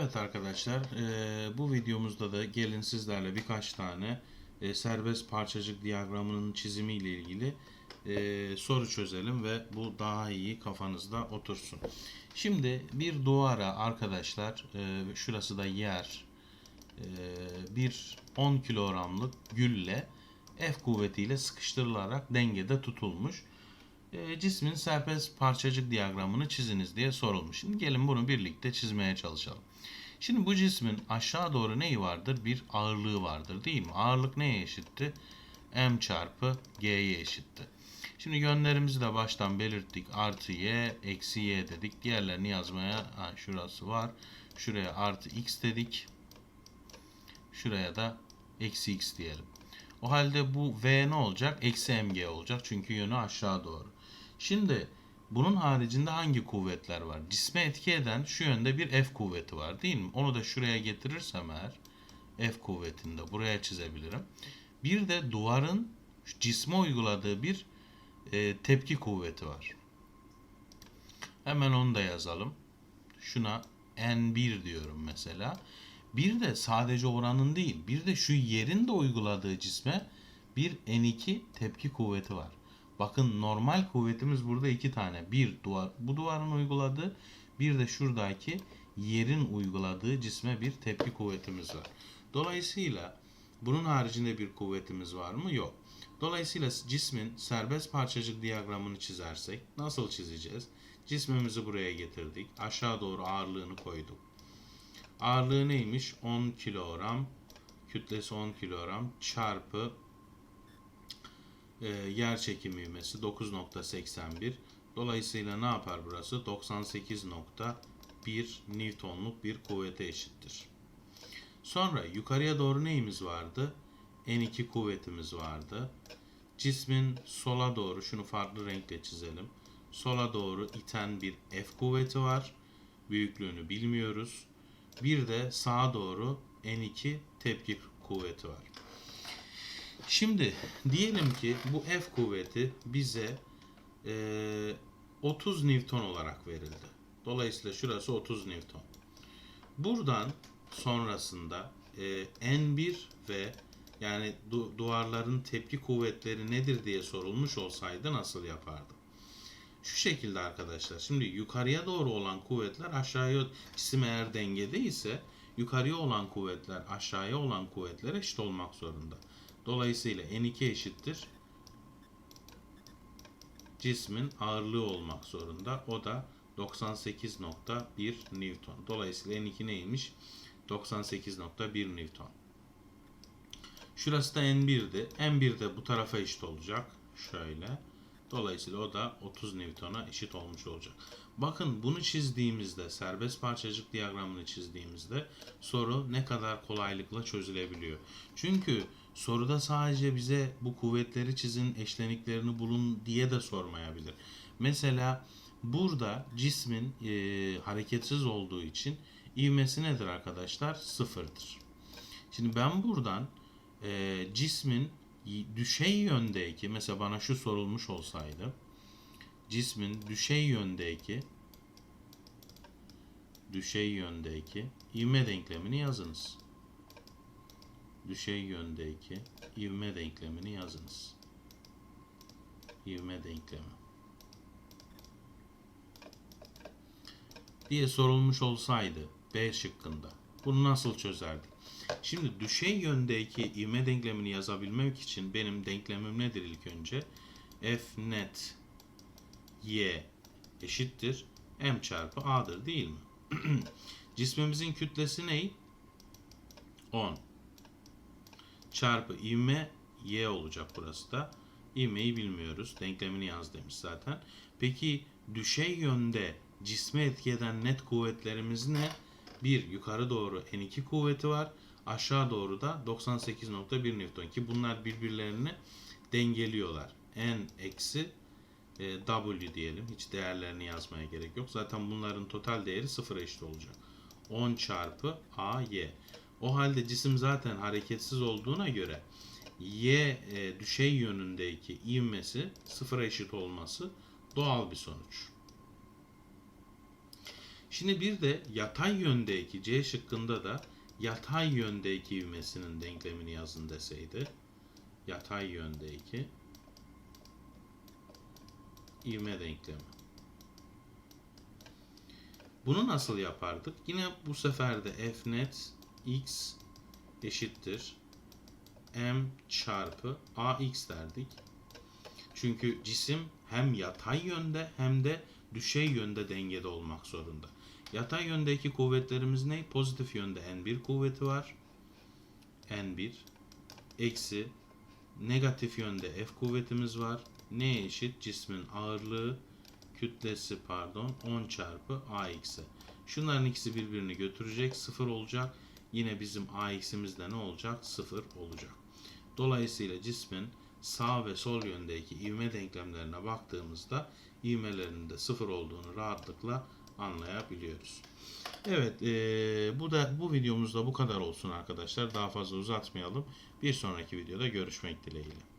Evet arkadaşlar, eee, bu videomuzda da gelin sizlerle birkaç tane e, serbest parçacık diyagramının çizimi ile ilgili e, soru çözelim ve bu daha iyi kafanızda otursun. Şimdi bir duvara arkadaşlar, e, şurası da yer, e, bir 10 kilogramlık gülle F kuvvetiyle sıkıştırılarak dengede tutulmuş. E, cismin serbest parçacık diyagramını çiziniz diye sorulmuş. Şimdi gelin bunu birlikte çizmeye çalışalım. Şimdi bu cismin aşağı doğru neyi vardır? Bir ağırlığı vardır değil mi? Ağırlık neye eşitti? M çarpı G'ye eşitti. Şimdi yönlerimizi de baştan belirttik. Artı Y, eksi Y dedik. Diğerlerini yazmaya, ha, şurası var. Şuraya artı X dedik. Şuraya da eksi X diyelim. O halde bu V ne olacak? Eksi mg olacak. Çünkü yönü aşağı doğru. Şimdi bunun haricinde hangi kuvvetler var? Cisme etki eden şu yönde bir F kuvveti var değil mi? Onu da şuraya getirirsem eğer F kuvvetini de buraya çizebilirim. Bir de duvarın cisme uyguladığı bir e, tepki kuvveti var. Hemen onu da yazalım. Şuna N1 diyorum mesela. Bir de sadece oranın değil, bir de şu yerin de uyguladığı cisme bir N2 tepki kuvveti var. Bakın normal kuvvetimiz burada iki tane. Bir duvar, bu duvarın uyguladığı, bir de şuradaki yerin uyguladığı cisme bir tepki kuvvetimiz var. Dolayısıyla bunun haricinde bir kuvvetimiz var mı? Yok. Dolayısıyla cismin serbest parçacık diyagramını çizersek nasıl çizeceğiz? Cismimizi buraya getirdik. Aşağı doğru ağırlığını koyduk. Ağırlığı neymiş? 10 kilogram. Kütlesi 10 kilogram çarpı e, yer çekimi ivmesi 9.81. Dolayısıyla ne yapar burası? 98.1 Newton'luk bir kuvvete eşittir. Sonra yukarıya doğru neyimiz vardı? N2 kuvvetimiz vardı. Cismin sola doğru, şunu farklı renkle çizelim. Sola doğru iten bir F kuvveti var. Büyüklüğünü bilmiyoruz. Bir de sağa doğru N2 tepki kuvveti var. Şimdi diyelim ki bu F kuvveti bize e, 30 Newton olarak verildi. Dolayısıyla şurası 30 Newton. Buradan sonrasında e, N1 ve yani du- duvarların tepki kuvvetleri nedir diye sorulmuş olsaydı nasıl yapardım? Şu şekilde arkadaşlar. Şimdi yukarıya doğru olan kuvvetler aşağıya cisim eğer dengede ise yukarıya olan kuvvetler aşağıya olan kuvvetlere eşit olmak zorunda. Dolayısıyla N2 eşittir cismin ağırlığı olmak zorunda. O da 98.1 Newton. Dolayısıyla N2 neymiş? 98.1 Newton. Şurası da N1'di. N1 de bu tarafa eşit olacak. Şöyle. Dolayısıyla o da 30 Newton'a eşit olmuş olacak. Bakın bunu çizdiğimizde, serbest parçacık diyagramını çizdiğimizde soru ne kadar kolaylıkla çözülebiliyor. Çünkü soruda sadece bize bu kuvvetleri çizin, eşleniklerini bulun diye de sormayabilir. Mesela burada cismin e, hareketsiz olduğu için ivmesi nedir arkadaşlar? Sıfırdır. Şimdi ben buradan e, cismin düşey yöndeki mesela bana şu sorulmuş olsaydı cismin düşey yöndeki düşey yöndeki ivme denklemini yazınız. Düşey yöndeki ivme denklemini yazınız. İvme denklemi. diye sorulmuş olsaydı B şıkkında bunu nasıl çözerdik? Şimdi düşey yöndeki ivme denklemini yazabilmek için benim denklemim nedir ilk önce? F net y eşittir m çarpı a'dır değil mi? Cismimizin kütlesi ne? 10 çarpı ivme y olacak burası da. İvmeyi bilmiyoruz. Denklemini yaz demiş zaten. Peki düşey yönde cisme etki eden net kuvvetlerimiz ne? Bir yukarı doğru N2 kuvveti var. Aşağı doğru da 98.1 Newton ki bunlar birbirlerini dengeliyorlar. N eksi e, W diyelim. Hiç değerlerini yazmaya gerek yok. Zaten bunların total değeri sıfıra eşit olacak. 10 çarpı AY. O halde cisim zaten hareketsiz olduğuna göre Y e, düşey yönündeki ivmesi sıfıra eşit olması doğal bir sonuç. Şimdi bir de yatay yöndeki C şıkkında da yatay yöndeki ivmesinin denklemini yazın deseydi. Yatay yöndeki ivme denklemi. Bunu nasıl yapardık? Yine bu sefer de f net x eşittir m çarpı ax derdik. Çünkü cisim hem yatay yönde hem de düşey yönde dengede olmak zorunda. Yatay yöndeki kuvvetlerimiz ne? Pozitif yönde n1 kuvveti var. n1 eksi negatif yönde f kuvvetimiz var. Neye eşit? Cismin ağırlığı kütlesi pardon 10 çarpı ax'e. Şunların ikisi birbirini götürecek. 0 olacak. Yine bizim ax'imiz de ne olacak? 0 olacak. Dolayısıyla cismin sağ ve sol yöndeki ivme denklemlerine baktığımızda ivmelerinin de 0 olduğunu rahatlıkla anlayabiliyoruz. Evet, eee, bu da bu videomuzda bu kadar olsun arkadaşlar. Daha fazla uzatmayalım. Bir sonraki videoda görüşmek dileğiyle.